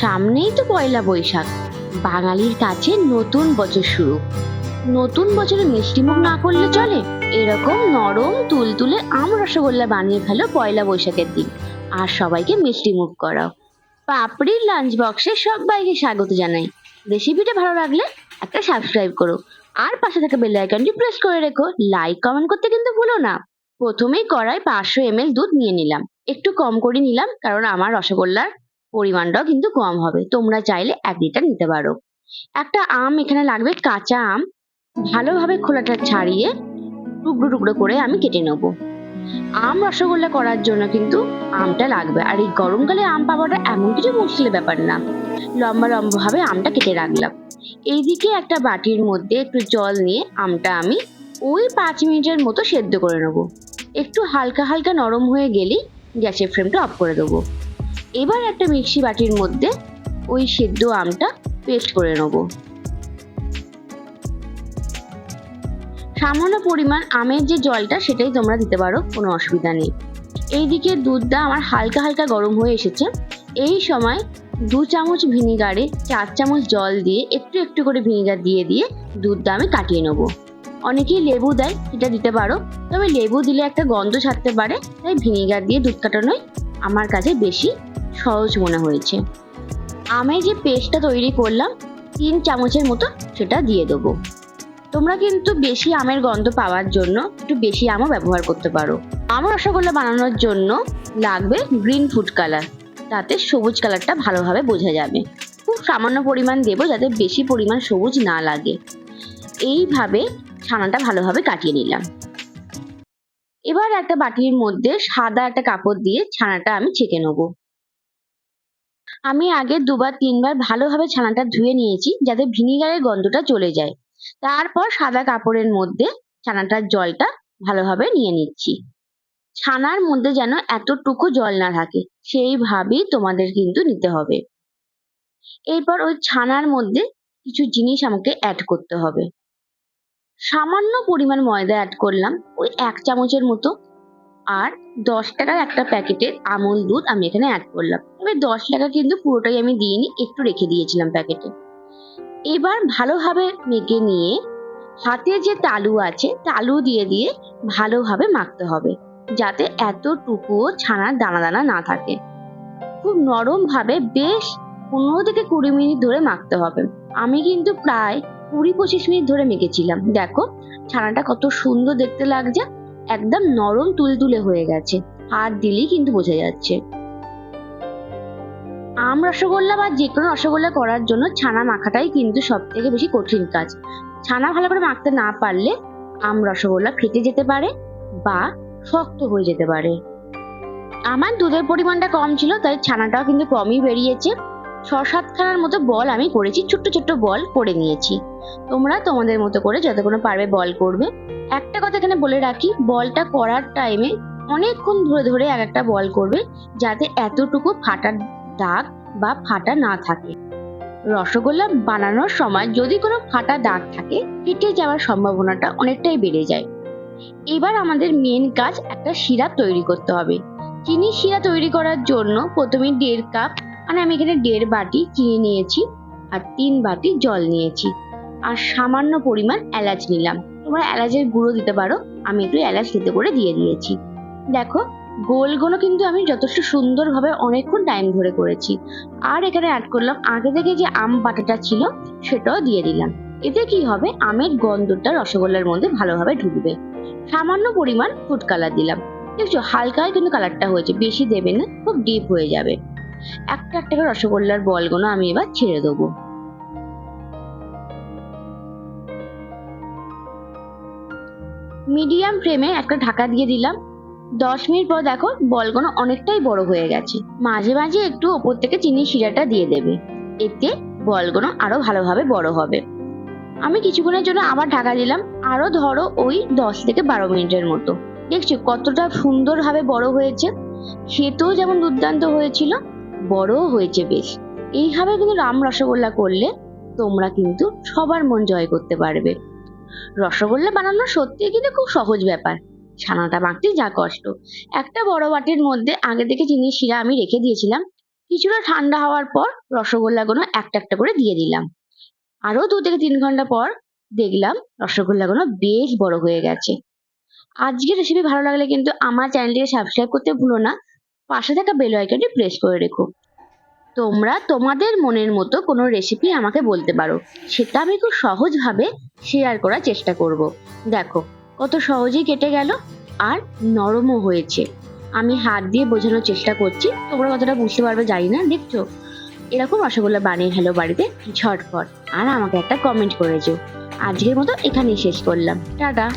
সামনেই তো পয়লা বৈশাখ। বাঙালির কাছে নতুন বছর শুরু। নতুন বছরে মিষ্টিমুখ না করলে চলে? এরকম নরম, তুলতুলে আম রসগোল্লা বানিয়ে ফেলো পয়লা বৈশাখের দিন। আর সবাইকে মিষ্টিমুখ করাও। পাপড়ির লাঞ্চ বক্সে সবাইকে স্বাগত জানাই। রেসিপিটা ভালো লাগলে একটা সাবস্ক্রাইব করো। আর পাশে থাকা বেল আইকনটি প্রেস করে রেখো। লাইক কমেন্ট করতে কিন্তু ভুলো না। প্রথমেই কড়াই পাঁচশো এমএল দুধ নিয়ে নিলাম। একটু কম করে নিলাম, কারণ আমার রসগোল্লার পরিমাণটাও কিন্তু কম হবে। তোমরা চাইলে এক লিটার নিতে পারো। একটা আম এখানে লাগবে, কাঁচা আম। ভালোভাবে খোলাটা ছাড়িয়ে টুকরো টুকরো করে আমি কেটে নেব। আম রসগোল্লা করার জন্য কিন্তু আমটা লাগবে। আর এই গরমকালে আম পাওয়াটা এমন কিছু মুশকিলের ব্যাপার না। লম্বা লম্বাভাবে আমটা কেটে রাখলাম। এইদিকে একটা বাটির মধ্যে একটু জল নিয়ে আমটা আমি ওই পাঁচ মিনিটের মতো সেদ্ধ করে নেব। একটু হালকা হালকা নরম হয়ে গেলেই গ্যাসের ফ্লেমটা অফ করে দেবো। এবার একটা মিক্সি বাটির মধ্যে ওই সেদ্ধ আমটা পেস্ট করে নেব। সামান্য পরিমাণ আমের যে জলটা সেটাই তোমরা দিতে পারো, কোনো অসুবিধা নেই। এইদিকে দুধটা আমার হালকা হালকা গরম হয়ে এসেছে। এই সময় দু চামচ ভিনিগারে চার চামচ জল দিয়ে একটু একটু করে ভিনিগার দিয়ে দিয়ে দুধটা আমি কাটিয়ে নেব। অনেকেই লেবু দেয় সেটা দিতে পারো। তবে লেবু দিলে একটা গন্ধ ছাড়তে পারে, তাই ভিনিগার দিয়ে দুধ কাটানোই আমার কাছে বেশি সহজ মনে হয়েছে। আমের যে পেস্টটা তৈরি করলাম, তিন চামচের মতো সেটা দিয়ে দেবো। তোমরা কিন্তু বেশি আমের গন্ধ পাওয়ার জন্য একটু বেশি আমও ব্যবহার করতে পারো। আম রসগোল্লা বানানোর জন্য লাগবে গ্রিন ফুড কালার তাতে সবুজ কালারটা ভালোভাবে বোঝা যাবে। খুব সামান্য পরিমাণ দেবো যাতে বেশি পরিমাণ সবুজ না লাগে। এইভাবে ছানাটা ভালোভাবে কাটিয়ে নিলাম। এবার একটা বাটির মধ্যে সাদা একটা কাপড় দিয়ে ছানাটা আমি ছেঁকে নেব। আমি আগে দুবার, তিনবার ভালোভাবে ছানাটা ধুয়ে নিয়েছি যাতে ভিনিগারের গন্ধটা চলে যায়। তারপর সাদা কাপড়ের মধ্যে ছানাটার জলটা ভালোভাবে নিয়ে নিচ্ছি। ছানার মধ্যে যেন এতটুকু জল না থাকে সেইভাবেই তোমাদের কিন্তু নিতে হবে। এরপর ওই ছানার মধ্যে কিছু জিনিস আমাকে অ্যাড করতে হবে। সামান্য পরিমাণ ময়দা অ্যাড করলাম, ওই এক চামচের মতো আর দশ টাকার একটা প্যাকেটের আমুল দুধ আমি এখানে অ্যাড করলাম। তবে দশ টাকা কিন্তু পুরোটাই আমি দিইনি, একটু রেখে দিয়েছিলাম প্যাকেটে। এবার ভালোভাবে মেখে নিয়ে হাতে যে তালু আছে, তালু দিয়ে দিয়ে ভালোভাবে মাখতে হবে, যাতে এতটুকুও ছানার দানা দানা না থাকে। খুব নরম ভাবে বেশ পনেরো থেকে কুড়ি মিনিট ধরে মাখতে হবে। আমি কিন্তু প্রায় কুড়ি পঁচিশ মিনিট ধরে মেখেছিলাম। দেখো, ছানাটা কত সুন্দর দেখতে লাগছে। একদম নরম তুলতুলে হয়ে গেছে। হাত দিলেই কিন্তু বোঝা যাচ্ছে। আম রসগোল্লা বা যে কোনো রসগোল্লা করার জন্য ছানা মাখাটাই কিন্তু সব থেকে বেশি কঠিন কাজ। ছানা ভালো করে মাখতে না পারলে আম রসগোল্লা ফেটে যেতে পারে বা শক্ত হয়ে যেতে পারে। আমার দুধের পরিমাণটা কম ছিল, তাই ছানাটাও কিন্তু কমই বেরিয়েছে। ছ সাতখানার মতো বল আমি করেছি, ছোট্ট ছোট্ট বল করে নিয়েছি। তোমরা তোমাদের মতো করে যতক্ষণ পারবে বল করবে। একটা কথা এখানে বলে রাখি, বলটা করার টাইমে অনেকক্ষণ ধরে ধরে এক একটা বল করবে, যাতে এতটুকু ফাটার দাগ বা ফাটা না থাকে। রসগোল্লা বানানোর সময় যদি কোনো ফাটা দাগ থাকে ফেটে যাওয়ার সম্ভাবনাটা অনেকটাই বেড়ে যায়। এবার আমাদের মেন কাজ একটা সিরাপ তৈরি করতে হবে। চিনি শিরা তৈরি করার জন্য প্রথমে দেড় কাপ মানে আমি এখানে দেড় বাটি চিনি নিয়েছি আর তিন বাটি জল নিয়েছি। আর সামান্য পরিমাণ এলাচ নিলাম। তোমরা এলাচের গুঁড়ো দিতে পারো, আমি একটু এলাচ দিতে করে দিয়ে দিয়েছি। দেখো গোলগুলো কিন্তু আমি যথেষ্ট সুন্দরভাবে অনেকক্ষণ টাইম ধরে করেছি। আর এখানে অ্যাড করলাম, আগে থেকে যে আম বাটাটা ছিল, সেটাও দিয়ে দিলাম। এতে কি হবে? আমের গন্ধটা রসগোল্লার মধ্যে ভালোভাবে ঢুকবে। সামান্য পরিমাণ ফুড কালার দিলাম। দেখছ হালকায় কিন্তু কালারটা হয়েছে, বেশি দেবে না, খুব ডিপ হয়ে যাবে। একটা একটা করে রসগোল্লার বলগুলো আমি এবার ছেড়ে দেবো। মিডিয়াম ফ্লেমে একটা ঢাকা দিয়ে দিলাম। দশ মিনিট পর দেখো বলগুলো অনেকটাই বড় হয়ে গেছে। মাঝে মাঝে একটু ওপর থেকে চিনি শিরাটা দিয়ে দেবে। এতে বলগুলো আরও ভালোভাবে বড় হবে। আমি কিছুক্ষণের জন্য আবার ঢাকা দিলাম। আরও ধরো ওই দশ থেকে বারো মিনিটের মতো। দেখছ কতটা সুন্দরভাবে বড় হয়েছে। খেতেও যেমন দুর্দান্ত হয়েছিল। বড়ও হয়েছে বেশ। এইভাবে কিন্তু রাম রসগোল্লা করলে তোমরা কিন্তু সবার মন জয় করতে পারবে। রসগোল্লা বানানো সত্যিই কিন্তু খুব সহজ ব্যাপার। ছানাটা মাখতে যা কষ্ট। একটা বড় বাটির মধ্যে আগে থেকে চিনি শিরা আমি রেখে দিয়েছিলাম। কিছুটা ঠান্ডা হওয়ার পর রসগোল্লাগুলো একটা একটা করে দিয়ে দিলাম। আরও দু থেকে তিন ঘণ্টা পর দেখলাম রসগোল্লাগুলো বেশ বড় হয়ে গেছে। আজকের রেসিপি ভালো লাগলে কিন্তু আমার চ্যানেলটিকে সাবস্ক্রাইব করতে ভুলো না। পাশে থাকা বেল আইকনটি প্রেস করে রেখো। তোমরা তোমাদের মনের মতো কোনো রেসিপি আমাকে বলতে পারো। সেটা আমি খুব সহজভাবে শেয়ার করার চেষ্টা করব। দেখো, কত সহজেই কেটে গেল আর নরমও হয়েছে। আমি হাত দিয়ে বোঝানোর চেষ্টা করছি। তোমরা কতটা বুঝতে পারবে জানি না, দেখছ? এরকম রসগোল্লা বানিয়ে ফেলো বাড়িতে ঝটপট। আর আমাকে একটা কমেন্ট করেছ। আজকের মতো এখানেই শেষ করলাম। টাটা!